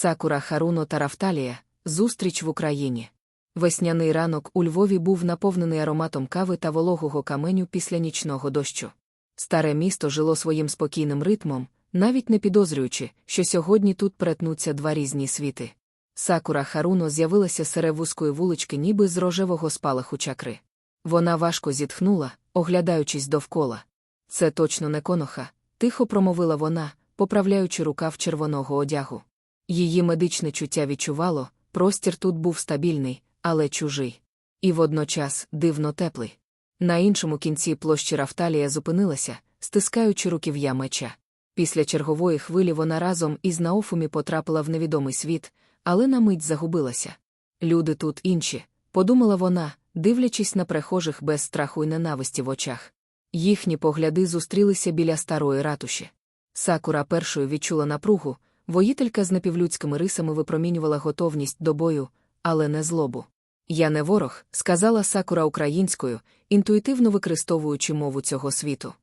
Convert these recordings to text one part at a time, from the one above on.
Сакура Харуно та Рафталія зустріч в Україні. Весняний ранок у Львові був наповнений ароматом кави та вологого каменю після нічного дощу. Старе місто жило своїм спокійним ритмом, навіть не підозрюючи, що сьогодні тут перетнуться два різні світи. Сакура Харуно з'явилася серед вузької вулички, ніби з рожевого спалаху чакри. Вона важко зітхнула, оглядаючись довкола. Це точно не коноха, тихо промовила вона, поправляючи рукав червоного одягу. Її медичне чуття відчувало, простір тут був стабільний, але чужий. І водночас дивно теплий. На іншому кінці площі Рафталія зупинилася, стискаючи руків'я меча. Після чергової хвилі вона разом із Наофумі потрапила в невідомий світ, але на мить загубилася. Люди тут інші, подумала вона, дивлячись на прихожих без страху й ненависті в очах. Їхні погляди зустрілися біля старої ратуші. Сакура першою відчула напругу, воїтелька з напівлюдськими рисами випромінювала готовність до бою, але не злобу. Я не ворог, сказала Сакура українською, інтуїтивно використовуючи мову цього світу.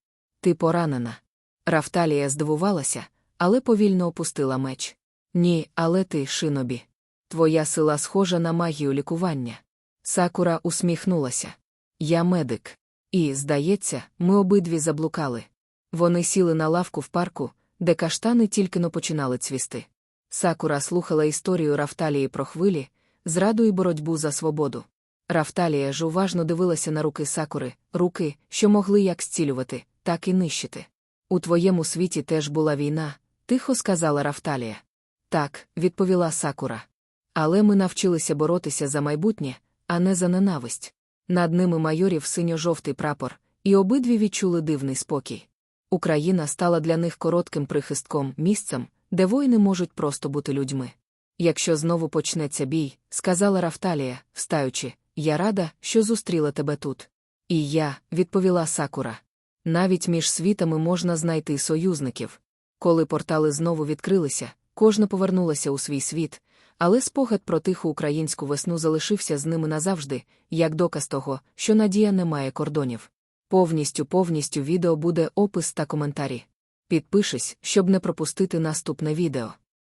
Ти поранена. Рафталія здивувалася, але повільно опустила меч. Ні, але ти, шинобі. Твоя сила схожа на магію лікування. Сакура усміхнулася. Я медик. І, здається, ми обидві заблукали. Вони сіли на лавку в парку, де каштани тільки но починали цвісти. Сакура слухала історію Рафталії про хвилі, зраду і боротьбу за свободу. Рафталія ж уважно дивилася на руки сакури, руки, що могли як зцілювати, так і нищити. У твоєму світі теж була війна, тихо сказала Рафталія. Так, відповіла Сакура. Але ми навчилися боротися за майбутнє, а не за ненависть. Над ними майорів синьо-жовтий прапор, і обидві відчули дивний спокій. Україна стала для них коротким прихистком, місцем, де воїни можуть просто бути людьми. Якщо знову почнеться бій, сказала Рафталія, встаючи, я рада, що зустріла тебе тут. І я, відповіла Сакура. Навіть між світами можна знайти союзників. Коли портали знову відкрилися, кожна повернулася у свій світ, але спогад про тиху українську весну залишився з ними назавжди, як доказ того, що надія не має кордонів. Повністю повністю відео буде опис та коментарі. Підпишись, щоб не пропустити наступне відео.